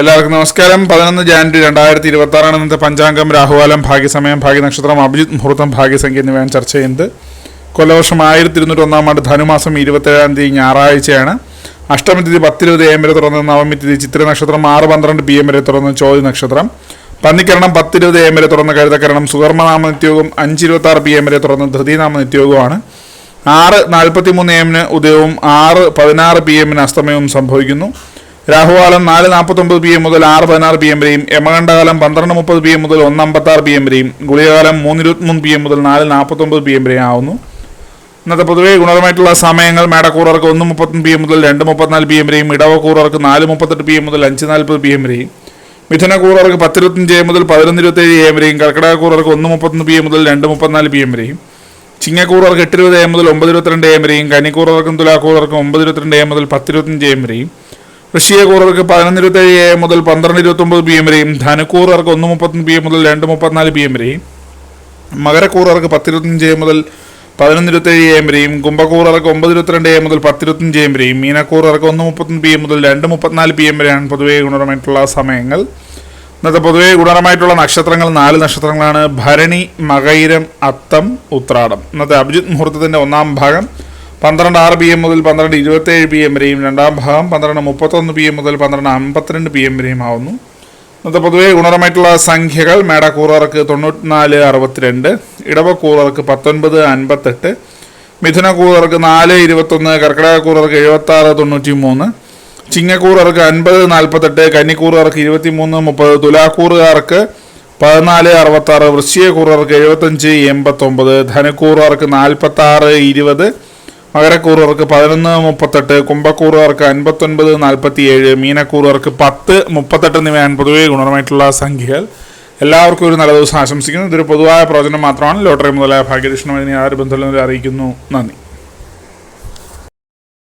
എല്ലാവർക്കും നമസ്കാരം. പതിനൊന്ന് ജാനുവരി രണ്ടായിരത്തി ഇരുപത്തി ആറാണ് ഇന്നത്തെ പഞ്ചാംഗം. രാഹുവാലം ഭാഗ്യസമയം ഭാഗ്യനക്ഷത്രം അഭിജിത് മുഹൂർത്തം ഭാഗ്യസംഖ്യ എന്നിവയാണ് ചർച്ച ചെയ്യുന്നത്. കൊല്ലവർഷം ആയിരത്തി ഇരുന്നൂറ്റി ഒന്നാം ആണ്ട് ധനുമാസം ഇരുപത്തേഴാം തീയതി ഞായറാഴ്ചയാണ്. അഷ്ടമി തീയതി പത്തിരുപത് എം വരെ തുറന്ന് നവമി തീയതി ചിത്ര നക്ഷത്രം ആറ് പന്ത്രണ്ട് പി എം വരെ തുറന്ന് ചോദ്യ നക്ഷത്രം പന്നിക്കരണം പത്തിരുപത് എം വരെ തുറന്ന് കരുതക്കരണം സുകർമ്മനാമ നിത്യയോഗം അഞ്ച് ഇരുപത്തി ആറ് പി എം വരെ തുറന്ന് ധൃതിനാമ നിത്യയോഗമാണ് ആറ് നാൽപ്പത്തി മൂന്ന് എമ്മിന് ഉദയവും ആറ് പതിനാറ് പി എമ്മിന് അസ്തമയവും സംഭവിക്കുന്നു. രാഹുകാലം നാല് നാൽപ്പത്തൊമ്പത് പി എം മുതൽ ആറ് പതിനാറ് പി എം വരെയും യമകണ്ഠകാലം പന്ത്രണ്ട് മുപ്പത് പി എം മുതൽ ഒന്ന് അമ്പത്താറ് പി എം വരെയും ഗുളികകാലം മൂന്ന് ഇരുപത്തിമൂന്ന് പി എം മുതൽ നാല് നാൽപ്പത്തൊമ്പത് പി എം വരെയും ആവുന്നു ഇന്നത്തെ പൊതുവേ ഗുണപരമായിട്ടുള്ള സമയങ്ങൾ മേടക്കൂറർക്ക് ഒന്ന് മുപ്പത്തൊന്ന് പി എം മുതൽ രണ്ട് മുപ്പത്തിനാല് പി എം വരെയും ഇടവക്കൂറർക്ക് നാല് മുപ്പത്തെട്ട് പി എം മുതൽ അഞ്ച് നാൽപ്പത് പി എം വരെയും മിഥുനക്കൂറർക്ക് പത്തിരുപത്തഞ്ച് എം മുതൽ പതിനൊന്ന് ഇരുപത്തേഴ് എം വരെയും കർക്കിടകക്കൂറർക്ക് ഒന്ന് മുപ്പത്തൊന്ന് പി എം മുതൽ രണ്ട് മുപ്പത്തിനാല് പി എം വരെയും ചിങ്ങക്കൂറർക്ക് എട്ട് ഇരുപത് എം മുതൽ ഒമ്പത് ഇരുപത്തിരണ്ട് എം വരെയും കനിക്കൂറർക്കും തുലാക്കൂറർക്കും ഒമ്പത് ഇരുപത്തിരണ്ട് എം മുതൽ പത്തിരുപത്തഞ്ച് എം വരെയും വൃശ്ചികക്കൂറർക്ക് പതിനൊന്ന് ഇരുപത്തേഴ് എ മുതൽ പന്ത്രണ്ട് ഇരുപത്തൊമ്പത് പി എം വരെയും ധനുക്കൂറർക്ക് ഒന്ന് മുപ്പത്തൊന്ന് പി എം മുതൽ രണ്ട് മുപ്പത്തിനാല് പി എം വരെയും മകരക്കൂറർക്ക് പത്തിരുപത്തഞ്ച് എ മുതൽ പതിനൊന്ന് ഇരുപത്തേഴ് എം വരെയും കുംഭക്കൂറർക്ക് ഒമ്പത് ഇരുപത്തിരണ്ട് എ മുതൽ പത്തിരുപത്തഞ്ച് എം വരെയും മീനക്കൂറർക്ക് ഒന്ന് മുപ്പത്തൊന്ന് പി എം മുതൽ രണ്ട് മുപ്പത്തിനാല് പി എം വരെയാണ് പൊതുവേ ഗുണപരമായിട്ടുള്ള സമയങ്ങൾ. ഇന്നത്തെ പൊതുവേ ഗുണപരമായിട്ടുള്ള നക്ഷത്രങ്ങൾ നാല് നക്ഷത്രങ്ങളാണ് ഭരണി മകൈരം അത്തം ഉത്രാടം. ഇന്നത്തെ അഭിജിത് മുഹൂർത്തത്തിന്റെ ഒന്നാം ഭാഗം പന്ത്രണ്ട് ആറ് പി എം മുതൽ പന്ത്രണ്ട് ഇരുപത്തേഴ് പി എം വരെയും രണ്ടാം ഭാഗം പന്ത്രണ്ട് മുപ്പത്തൊന്ന് പി എം മുതൽ പന്ത്രണ്ട് അമ്പത്തിരണ്ട് പി എം വരെയും ആവുന്നു. ഇന്നത്തെ പൊതുവെ ഗുണപരമായിട്ടുള്ള സംഖ്യകൾ മേടക്കൂറർക്ക് തൊണ്ണൂറ്റിനാല് അറുപത്തിരണ്ട് ഇടവക്കൂറർക്ക് പത്തൊൻപത് അൻപത്തെട്ട് മിഥുനക്കൂറർക്ക് നാല് ഇരുപത്തൊന്ന് കർക്കിടകക്കൂറർക്ക് എഴുപത്തി ആറ് തൊണ്ണൂറ്റി മൂന്ന് ചിങ്ങക്കൂറർക്ക് അൻപത് നാൽപ്പത്തെട്ട് കന്നിക്കൂറുകാർക്ക് ഇരുപത്തി മൂന്ന് മുപ്പത് തുലാക്കൂറുകാർക്ക് പതിനാല് അറുപത്താറ് വൃശ്ചിക വൃശ്ചികക്കൂറുകാർക്ക് എഴുപത്തഞ്ച് എൺപത്തൊമ്പത് ധനക്കൂറുകാർക്ക് നാൽപ്പത്താറ് ഇരുപത് മകരക്കൂറുകാർക്ക് പതിനൊന്ന് മുപ്പത്തെട്ട് കുംഭക്കൂറുകാർക്ക് അൻപത്തൊൻപത് നാൽപ്പത്തി ഏഴ് മീനക്കൂറുകാർക്ക് പത്ത് മുപ്പത്തെട്ട് എന്നിവയാണ് പൊതുവേ ഗുണപരമായിട്ടുള്ള സംഖ്യകൾ. എല്ലാവർക്കും ഒരു നല്ല ദിവസം ആശംസിക്കുന്നു. ഇതൊരു പൊതുവായ പ്രവചനം മാത്രമാണ്. ലോട്ടറി മുതലായ ഭാഗ്യദക്ഷിണം ആരും ബന്ധമില്ലെന്ന് അറിയിക്കുന്നു. നന്ദി.